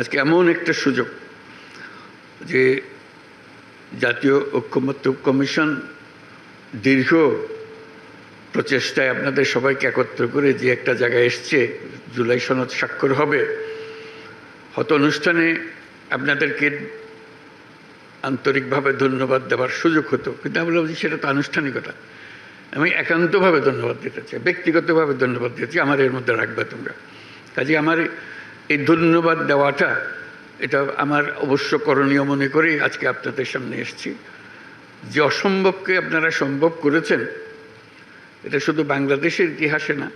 আজকে এমন একটা সুযোগ যে জাতীয় ঐক্যমত্য কমিশন দীর্ঘ প্রচেষ্টায় আপনাদের সবাইকে একত্র করে যে একটা জায়গায় এসছে, জুলাই সনদ স্বাক্ষর হবে। হত অনুষ্ঠানে আপনাদেরকে আন্তরিকভাবে ধন্যবাদ দেওয়ার সুযোগ হতো। কিন্তু আমি বললাম যে সেটা তো আনুষ্ঠানিকতা। আমি একান্তভাবে ধন্যবাদ দিতে চাই, ব্যক্তিগতভাবে ধন্যবাদ দিতে চাই, আমার এর মধ্যে রাখবে তোমরা। কাজে আমার এই ধন্যবাদ দেওয়াটা, এটা আমার অবশ্য করণীয় মনে করেই আজকে আপনাদের সামনে এসেছি। যে অসম্ভবকে আপনারা সম্ভব করেছেন, এটা শুধু বাংলাদেশের ইতিহাসে না,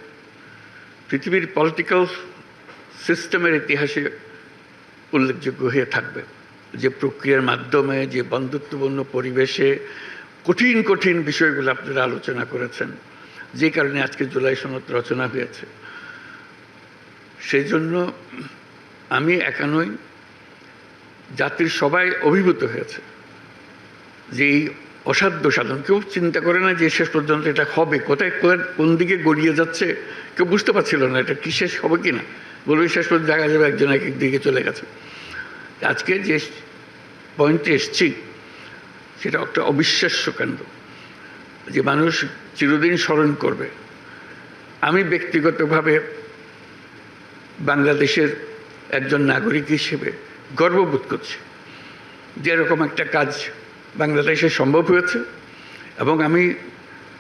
পৃথিবীর পলিটিক্যাল সিস্টেমের ইতিহাসে উল্লেখযোগ্য হয়ে থাকবে। যে প্রক্রিয়ার মাধ্যমে, যে বন্ধুত্বপূর্ণ পরিবেশে কঠিন কঠিন বিষয়গুলো আপনারা আলোচনা করেছেন, যে কারণে আজকে জুলাই সনদ রচনা হয়েছে। সেই জন্য আমি একা নই, জাতির সবাই অভিভূত হয়েছে যে এই অসাধ্য সাধন। কেউ চিন্তা করে না যে শেষ পর্যন্ত এটা হবে, কোথায় কোন দিকে গড়িয়ে যাচ্ছে? কেউ বুঝতে পারছিল না এটা কি শেষ হবে কি না বলবে শেষ পর্যন্ত দেখা যাবে একজন এক এক দিকে চলে গেছে। আজকে যে পয়েন্টে এসছি, সেটা একটা অবিশ্বাস্য কাণ্ড যে মানুষ চিরদিন স্মরণ করবে। আমি ব্যক্তিগতভাবে বাংলাদেশের একজন নাগরিক হিসেবে গর্ববোধ করছি যে এরকম একটা কাজ বাংলাদেশে সম্ভব হয়েছে এবং আমি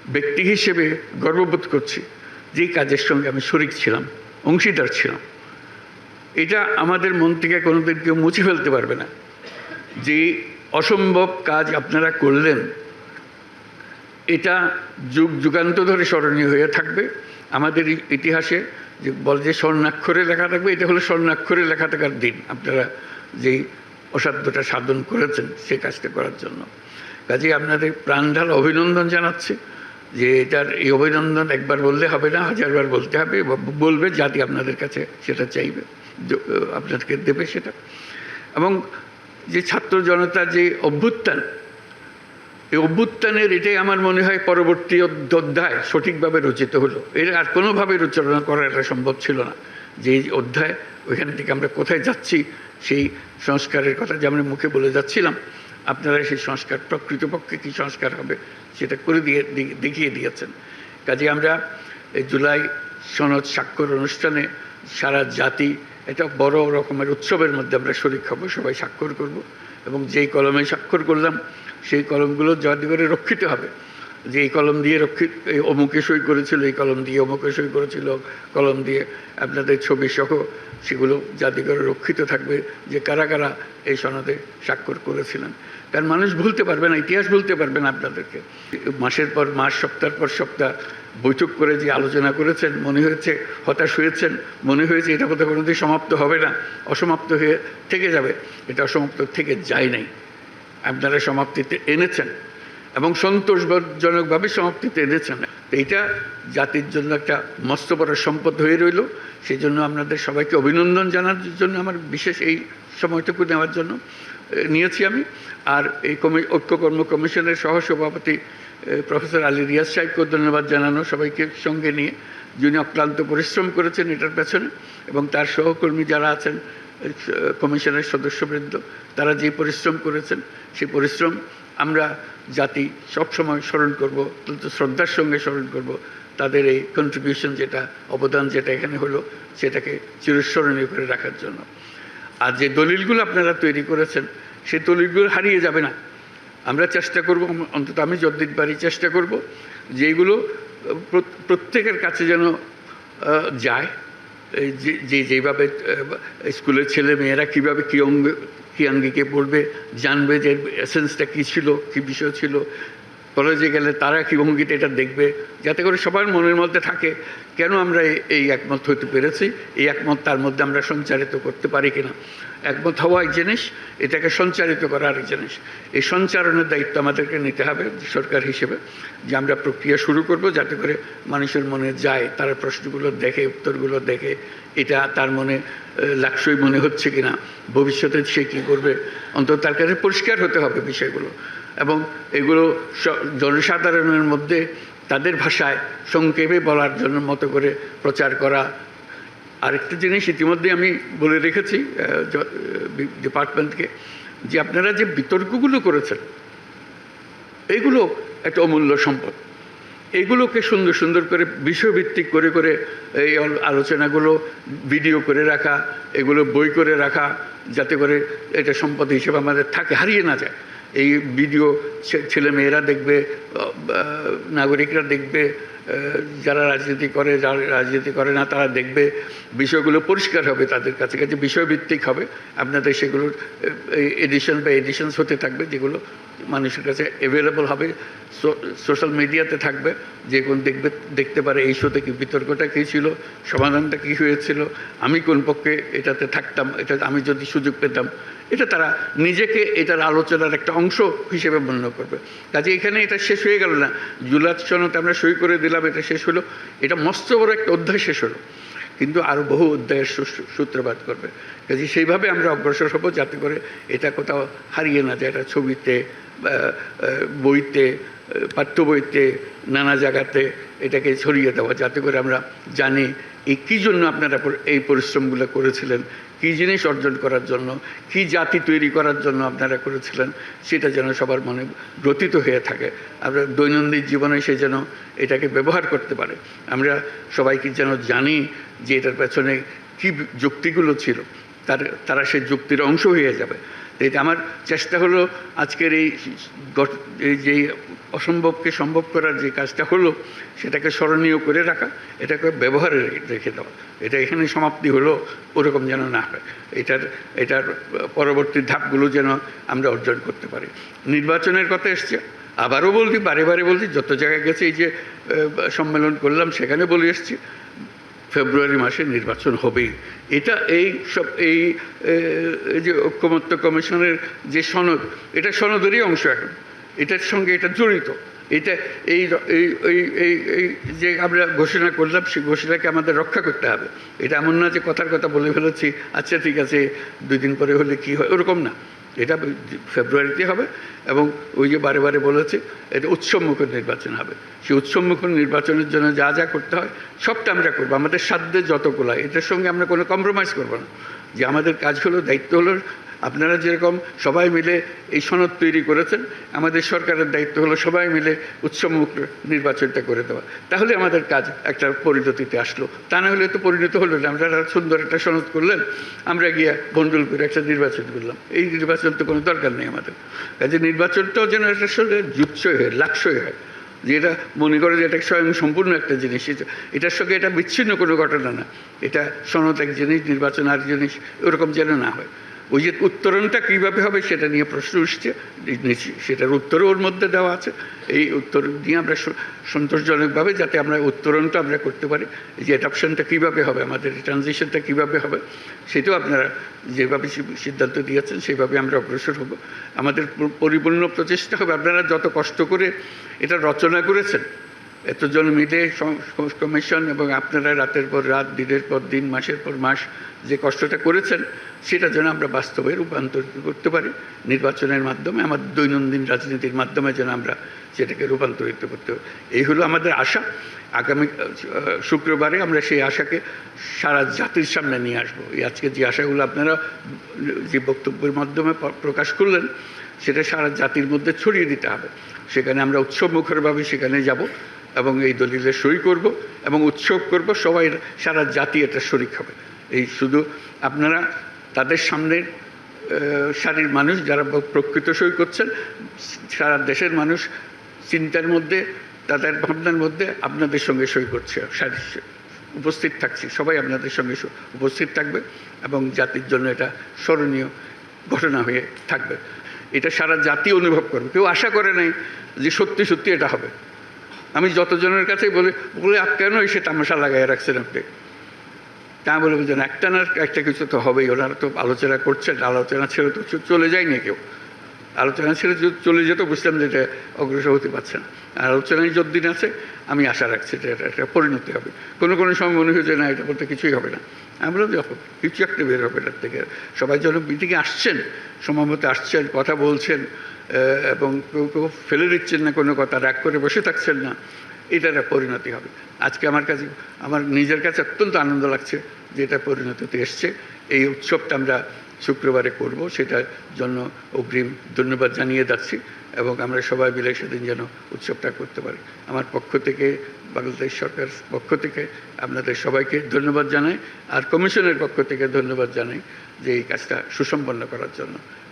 ব্যক্তি হিসেবে গর্ববোধ করছি যে এই কাজের সঙ্গে আমি শরিক ছিলাম, অংশীদার ছিলাম। এটা আমাদের মন থেকে কোনোদিন কেউ মুছে ফেলতে পারবে না যে অসম্ভব কাজ আপনারা করলেন। এটা যুগ যুগান্ত ধরে স্মরণীয় হয়ে থাকবে। আমাদের ইতিহাসে যে বলে যে স্বর্ণাক্ষরে লেখা থাকবে, এটা হলো স্বর্ণাক্ষরে লেখা থাকার দিন। আপনারা যেই অসাধ্যটা সাধন করেছেন, সে কাজটা করার জন্য। কাজেই আপনাদের প্রাণঢাল অভিনন্দন জানাচ্ছি যে এটার এই অভিনন্দন একবার বললে হবে না, হাজারবার বলতে হবে বলবে জাতি আপনাদের কাছে সেটা চাইবে আপনাদেরকে দেবে সেটা। এবং যে ছাত্র জনতা যে অভ্যুত্থান এই অভ্যুত্থানের এটাই আমার মনে হয় পরবর্তী অধ্য- অধ্যায় সঠিকভাবে রচিত হলো। এর আর কোনোভাবে রচনা করা এটা সম্ভব ছিল না। যে অধ্যায় ওইখান থেকে আমরা কোথায় যাচ্ছি, সেই সংস্কারের কথা যে আমরা মুখে বলে যাচ্ছিলাম, আপনারা সেই সংস্কার, প্রকৃতপক্ষে কী সংস্কার হবে সেটা করে দিয়ে দেখিয়ে দিয়েছেন। কাজে আমরা এই জুলাই সনদ স্বাক্ষর অনুষ্ঠানে সারা জাতি এটা বড় রকমের উৎসবের মধ্যে আমরা শরিক হব, সবাই স্বাক্ষর করব এবং যেই কলমে স্বাক্ষর করলাম সেই কলমগুলো যাতে করে রক্ষিত হবে। যে এই কলম দিয়ে রক্ষিত, এই অমুকে সই করেছিল, এই কলম দিয়ে অমুকে সই করেছিল, কলম দিয়ে আপনাদের ছবি সহ সেগুলো যাতে করে রক্ষিত থাকবে, যে কারা কারা এই সনদে স্বাক্ষর করেছিলেন। কারণ মানুষ ভুলতে পারবে না, ইতিহাস ভুলতে পারবে না আপনাদেরকে। মাসের পর মাস, সপ্তাহের পর সপ্তাহ বৈঠক করে যে আলোচনা করেছেন, মনে হয়েছে, হতাশ হয়েছেন, মনে হয়েছে এটা কোথাও কোনোদিন সমাপ্ত হবে না, অসমাপ্ত হয়ে থেকে যাবে। এটা অসমাপ্ত থেকে যায় নাই। আপনারা সমাপ্তিতে এনেছেন এবং সন্তোষজনকভাবে সমাপ্তিতে এনেছেন। এইটা জাতির জন্য একটা মস্ত বড় সম্পদ হয়ে রইল। সেই জন্য আপনাদের সবাইকে অভিনন্দন জানার জন্য আমার বিশেষ এই সময়টুকু নেওয়ার জন্য নিয়েছি আমি। আর এই কমি ঐক্যকর্ম কমিশনের সহসভাপতি প্রফেসর আলী রিয়াজ সাহেবকেও ধন্যবাদ জানানো, সবাইকে সঙ্গে নিয়ে যিনি অক্লান্ত পরিশ্রম করেছেন এটার পেছনে এবং তার সহকর্মী যারা আছেন কমিশনের সদস্যবৃন্দ, তারা যে পরিশ্রম করেছেন, সেই পরিশ্রম আমরা জাতি সবসময় স্মরণ করব, অত্যন্ত শ্রদ্ধার সঙ্গে স্মরণ করব। তাদের এই কন্ট্রিবিউশন যেটা, অবদান যেটা এখানে হলো, সেটাকে চিরস্মরণীয় করে রাখার জন্য। আর যে দলিলগুলো আপনারা তৈরি করেছেন, সেই দলিলগুলো হারিয়ে যাবে না। আমরা চেষ্টা করব, অন্তত আমি যতদিন পারি চেষ্টা করব, যেগুলো প্রত্যেকের কাছে যেন যায়। যে যেভাবে স্কুলের ছেলে মেয়েরা কীভাবে কি অঙ্গ কী আঙ্গিকে পড়বে, জানবে যে এসেন্সটা কী ছিল, কী বিষয় ছিল কলেজে গেলে তারা কী ভঙ্গিতে এটা দেখবে? যাতে করে সবার মনের মধ্যে থাকে, কেন আমরা এই- একমত হইতে পেরেছি? এই একমত তার মধ্যে আমরা সঞ্চারিত করতে পারি কিনা? একমত হওয়া এক জিনিস, এটাকে সঞ্চারিত করা আরেক জিনিস। এই সঞ্চারণের দায়িত্ব আমাদেরকে নিতে হবে সরকার হিসেবে, যে আমরা প্রক্রিয়া শুরু করব যাতে করে মানুষের মনে যায়, তারা প্রশ্নগুলো দেখে, উত্তরগুলো দেখে, এটা তার মনে লাকসই মনে হচ্ছে কিনা, ভবিষ্যতে সে কী করবে, অন্তত তার কাছে পরিষ্কার হতে হবে বিষয়গুলো। এবং এগুলো জনসাধারণের মধ্যে তাদের ভাষায় সংক্ষেপে বলার জন্য মতো করে প্রচার করা। আরেকটা জিনিস ইতিমধ্যে আমি বলে রেখেছি ডিপার্টমেন্টকে যে আপনারা যে বিতর্কগুলো করেছেন, এগুলো একটা অমূল্য সম্পদ। এগুলোকে সুন্দর সুন্দর করে বিষয়ভিত্তিক করে করে এই আলোচনাগুলো ভিডিও করে রাখা, এগুলো বই করে রাখা, যাতে করে এটা সম্পদ হিসেবে আমাদের থাকে, হারিয়ে না যায়। এই ভিডিও ছেলে মেয়েরা দেখবে নাগরিকরা দেখবে যারা রাজনীতি করে, যারা রাজনীতি করে না, তারা দেখবে বিষয়গুলো পরিষ্কার হবে, তাদের কাছে কাছে বিষয়ভিত্তিক হবে। আপনাদের সেগুলোর এডিশন বা এডিশনস হতে থাকবে, যেগুলো মানুষের কাছে অ্যাভেলেবল হবে। সোশ্যাল মিডিয়াতে থাকবে, যে কোন দেখবে, দেখতে পারে এই শোতে কি বিতর্কটা কী ছিল, সমাধানটা কী হয়েছিল, আমি কোন পক্ষে এটাতে থাকতাম, এটা আমি যদি সুযোগ পেতাম এটা তারা নিজেকে এটার আলোচনার একটা অংশ হিসেবে মনে করবে। কাজে এখানে এটা শেষ হয়ে গেল না। জুলাত সনতে আমরা সই করে দিলাম, এটা শেষ হলো। এটা মস্ত বড় একটা অধ্যায় শেষ হলো। কিন্তু আরও বহু অধ্যায়ের সূত্রপাত করবে। কাজে সেইভাবে আমরা অগ্রসর হব যাতে করে এটা কোথাও হারিয়ে না যায়। এটা ছবিতে বইতে পাঠ্য বইতে, নানা জায়গাতে এটাকে ছড়িয়ে দেওয়া। যাতে করে আমরা জানি এই কী জন্য আপনারা এই পরিশ্রমগুলো করেছিলেন কী জিনিস অর্জন করার জন্য, কি জাতি তৈরি করার জন্য আপনারা করেছিলেন, সেটা যেন সবার মনে গ্রথিত হয়ে থাকে। আমরা দৈনন্দিন জীবনে সে যেন এটাকে ব্যবহার করতে পারে। আমরা সবাইকে যেন জানি যে এটার পেছনে কী যুক্তিগুলো ছিল, তার, তারা সেই যুক্তির অংশ হয়ে যাবে। এটা আমার চেষ্টা হলো আজকের এই এই যে অসম্ভবকে সম্ভব করার যে কাজটা হলো, সেটাকে স্মরণীয় করে রাখা, এটাকে ব্যবহারে রেখে দেওয়া। এটা এখানে সমাপ্তি হলো, ওরকম যেন না হয়। এটার এটার পরবর্তী ধাপগুলো যেন আমরা অর্জন করতে পারি। নির্বাচনের কথা এসছে। আবারও বলছি, বারে বারে বলছি, যত জায়গায় গেছে এই যে সম্মেলন করলাম, সেখানে বলে এসছি। ফেব্রুয়ারি মাসে নির্বাচন হবেই। এটা এই সব এই যে ঐক্যমত্য কমিশনের যে সনদ, এটা সনদেরই অংশ এখন। এটার সঙ্গে এটা জড়িত। এটা এই এই এই এই এই যে আমরা ঘোষণা করলাম, সেই ঘোষণাকে আমাদের রক্ষা করতে হবে। এটা এমন না যে কথার কথা বলে ফেলেছি আচ্ছা ঠিক আছে, দুই দিন পরে হলে কি হয়? ওরকম না। এটা ফেব্রুয়ারিতে হবে এবং ওই যে বারে বারে বলেছে এটা উৎসবমুখর নির্বাচন হবে। সেই উৎসবমুখ নির্বাচনের জন্য যা যা করতে হয় সবটা আমরা করব। আমাদের সাধ্যে যত হয়, এটার সঙ্গে আমরা কোনো কম্প্রোমাইজ করব না। যে আমাদের কাজ হলো দায়িত্ব হলো আপনারা যেরকম সবাই মিলে এই সনদ তৈরি করেছেন, আমাদের সরকারের দায়িত্ব হলো সবাই মিলে উৎসবমুখ নির্বাচনটা করে দেওয়া। তাহলে আমাদের কাজ একটা পরিণতিতে আসলো। তা না হলে তো পরিণত হলো না। আমরা সুন্দর একটা সনদ করলেন, আমরা গিয়ে বন্ডল করে একটা নির্বাচন করলাম। এই নির্বাচন তো কোনো দরকার নেই আমাদের। কাজে নির্বাচনটাও যেন এটার সঙ্গে যুৎসই হয় লাক্সই হয়। যে এটা মনে করে যে এটা স্বয়ং সম্পূর্ণ একটা জিনিস। এটা- এটার সঙ্গে এটা বিচ্ছিন্ন কোনো ঘটনা না। এটা সনদ এক জিনিস, নির্বাচন আর জিনিস ওরকম যেন না হয়। ওই যে উত্তরণটা কীভাবে হবে সেটা নিয়ে প্রশ্ন উঠছে। সেটার উত্তরও ওর মধ্যে দেওয়া আছে। এই উত্তর নিয়ে আমরা সন্তোষজনকভাবে যাতে আমরা উত্তরণটা আমরা করতে পারি, যে অ্যাডাপশনটা কীভাবে হবে, আমাদের ট্রানজিশনটা কীভাবে হবে, সেটাও আপনারা যেভাবে সিদ্ধান্ত দিয়েছেন, সেইভাবে আমরা অগ্রসর হব। আমাদের পরিপূর্ণ প্রচেষ্টা হবে। আপনারা যত কষ্ট করে এটা রচনা করেছেন এতজন মিলে কমিশন এবং আপনারা রাতের পর রাত, দিনের পর দিন, মাসের পর মাস যে কষ্টটা করেছেন, সেটা যেন আমরা বাস্তবে রূপান্তরিত করতে পারি। নির্বাচনের মাধ্যমে আমাদের দৈনন্দিন রাজনীতির মাধ্যমে যেন আমরা সেটাকে রূপান্তরিত করতে পারি। এই হলো আমাদের আশা। আগামী শুক্রবারে আমরা সেই আশাকে সারা জাতির সামনে নিয়ে আসব। এই আজকে যে আশাগুলো আপনারা যে বক্তব্যের মাধ্যমে প্রকাশ করলেন, সেটা সারা জাতির মধ্যে ছড়িয়ে দিতে হবে। সেখানে আমরা উৎসবমুখরভাবে সেখানে যাব। এবং এই দলিলে সই করব এবং উৎসব করব সবাই সারা জাতি এটা শরিক হবে। এই শুধু আপনারা তাদের সামনে আহ, সারির মানুষ যারা প্রকৃত সই করছেন সারা দেশের মানুষ চিন্তার মধ্যে তাদের ভাবনার মধ্যে আপনাদের সঙ্গে সই করছে সারি উপস্থিত থাকছি সবাই আপনাদের সঙ্গে উপস্থিত থাকবে এবং জাতির জন্য এটা স্মরণীয় ঘটনা হয়ে থাকবে। এটা সারা জাতি অনুভব করবে। কেউ আশা করে নাই যে সত্যি সত্যি এটা হবে। আমি যতজনের কাছে বলি, বলে আপ কেন এসে তামাশা লাগাই রাখছেন আপনি? তা বলব বলে, বুঝলেন, একটা না একটা কিছু তো হবেই। ওনারা তো আলোচনা করছেন, আলোচনা ছেড়ে তো চলে যায়নি কেউ। আলোচনা যদি চলে যেত, বুঝতাম যে এটা অগ্রসর হতে পারছে না। আর আলোচনায় যতদিন আছে, আমি আশা রাখছি যে এটা একটা পরিণতি হবে। কোনো কোনো সময় মনে হয়েছে, না, এটা বলতে কিছুই হবে না। আমরা হবে কিছু একটা বের হবে এটার থেকে। সবাই যেন মিটিংয়ে আসছেন, সময় আসছেন, কথা বলছেন এবং কেউ কেউ ফেলে দিচ্ছেন না কোনো কথা, রাগ করে বসে থাকছেন না এটার একটা পরিণতি হবে। আজকে আমার কাছে, আমার নিজের কাছে অত্যন্ত আনন্দ লাগছে যে এটা পরিণতিতে এসছে। এই উৎসবটা আমরা শুক্রবারে করব, সেটার জন্য অগ্রিম ধন্যবাদ জানিয়ে যাচ্ছি এবং আমরা সবাই মিলে সেদিন যেন উৎসবটা করতে পারি। আমার পক্ষ থেকে, বাংলাদেশ সরকার পক্ষ থেকে আপনাদের সবাইকে ধন্যবাদ জানাই, আর কমিশনের পক্ষ থেকে ধন্যবাদ জানাই যে এই কাজটা সুসম্পন্ন করার জন্য।